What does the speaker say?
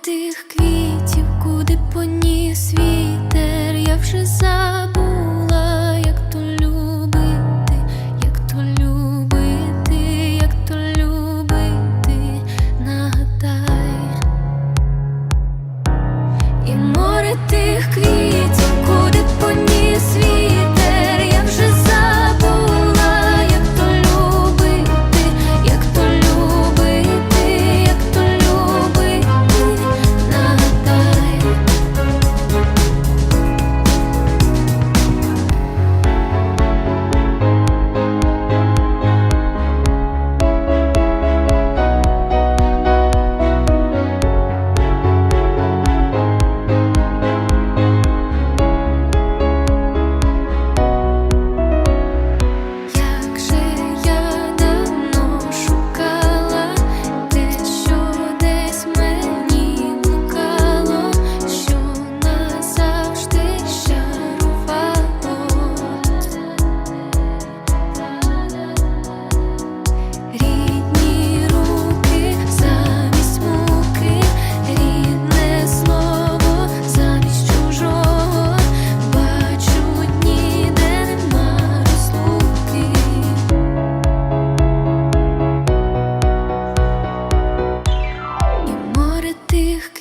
тих квітів, куди поніс вітер, я вже за. тих,